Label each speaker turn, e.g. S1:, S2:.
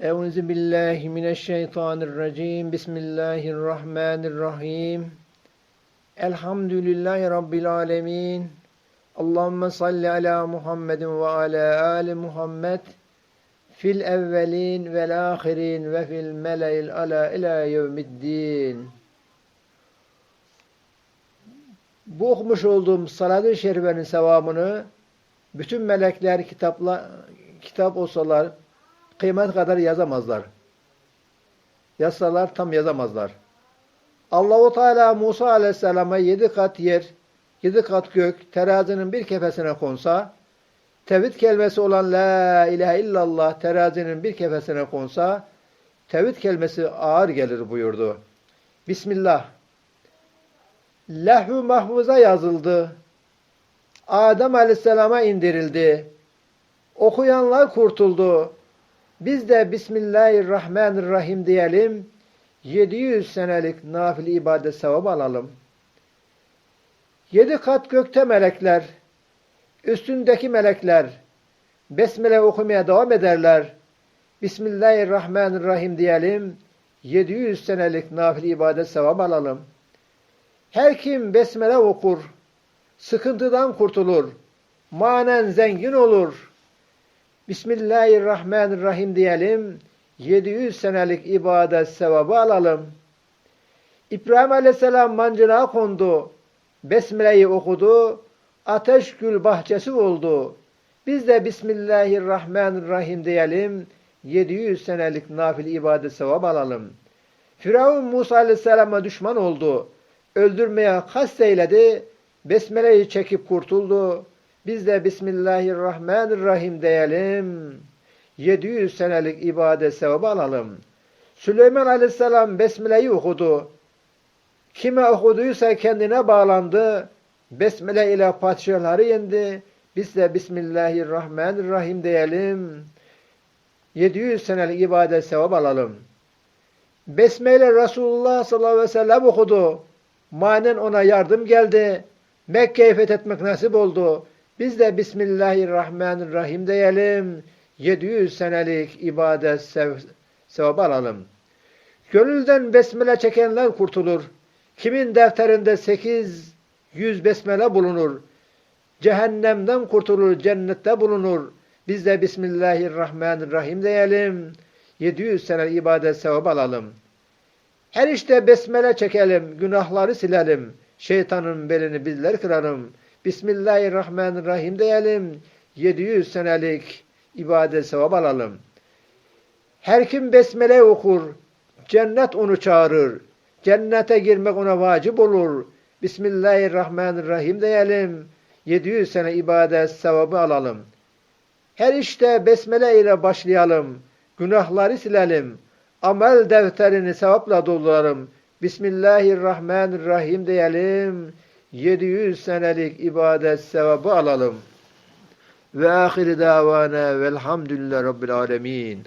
S1: Euzu billahi mineşşeytanirracim. Bismillahirrahmanirrahim. Elhamdülillahi rabbil alamin. Allahumme salli ala Muhammedin ve ala ali Muhammed fil evvelin vel ahirin ve fil mele'il ala ila yevmiddin. Bu okumuş olduğum salat-ı şerifenin sevabını bütün melekler kitapla kitap olsalar kıymet kadar yazamazlar. Yazsalar tam yazamazlar. Allahu Teala Musa Aleyhisselam'a yedi kat yer, yedi kat gök terazinin bir kefesine konsa, tevhid kelimesi olan La ilahe illallah terazinin bir kefesine konsa, tevhid kelimesi ağır gelir buyurdu. Bismillah. Lehü mahfuza yazıldı. Adem Aleyhisselam'a indirildi. Okuyanlar kurtuldu. Biz de Bismillahirrahmanirrahim diyelim. 700 senelik nafile ibadet sevabı alalım. Yedi kat gökte melekler, üstündeki melekler, Besmele okumaya devam ederler. Bismillahirrahmanirrahim diyelim. 700 senelik nafile ibadet sevabı alalım. Her kim Besmele okur, sıkıntıdan kurtulur, manen zengin olur. Bismillahirrahmanirrahim diyelim. 700 senelik ibadet sevabı alalım. İbrahim Aleyhisselam mancına kondu. Besmele'yi okudu. Ateş gül bahçesi oldu. Biz de Bismillahirrahmanirrahim diyelim. 700 senelik nafile ibadet sevabı alalım. Firavun Musa Aleyhisselam'a düşman oldu. Öldürmeye kasteyledi. Besmele'yi çekip kurtuldu. Biz de Bismillahirrahmanirrahim diyelim. 700 senelik ibadet sevabı alalım. Süleyman Aleyhisselam Besmele'yi okudu. Kime okuduysa kendine bağlandı. Besmele ile padişahları yendi. Biz de Bismillahirrahmanirrahim diyelim. 700 senelik ibadet sevabı alalım. Besmele Resulullah sallallahu aleyhi ve sellem okudu. Manen ona yardım geldi. Mekke'yi fethetmek nasip oldu. Biz de Bismillahirrahmanirrahim diyelim. 700 senelik ibadet sev sevabı alalım. Gönülden besmele çekenler kurtulur. Kimin defterinde 800 besmele bulunur. Cehennemden kurtulur, cennette bulunur. Biz de Bismillahirrahmanirrahim diyelim. 700 sene ibadet sevabı alalım. Her işte besmele çekelim, günahları silelim. Şeytanın belini bizler kırarım. Bismillahirrahmanirrahim diyelim. 700 senelik ibadet sevabı alalım. Her kim besmele okur, cennet onu çağırır. Cennete girmek ona vacip olur. Bismillahirrahmanirrahim diyelim. 700 sene ibadet sevabı alalım. Her işte besmele ile başlayalım. Günahları silelim. Amel defterini sevapla dolduralım. Bismillahirrahmanirrahim diyelim. 700 senelik ibadet sevabı alalım. Ve ahiri davana velhamdülillah rabbil alemin.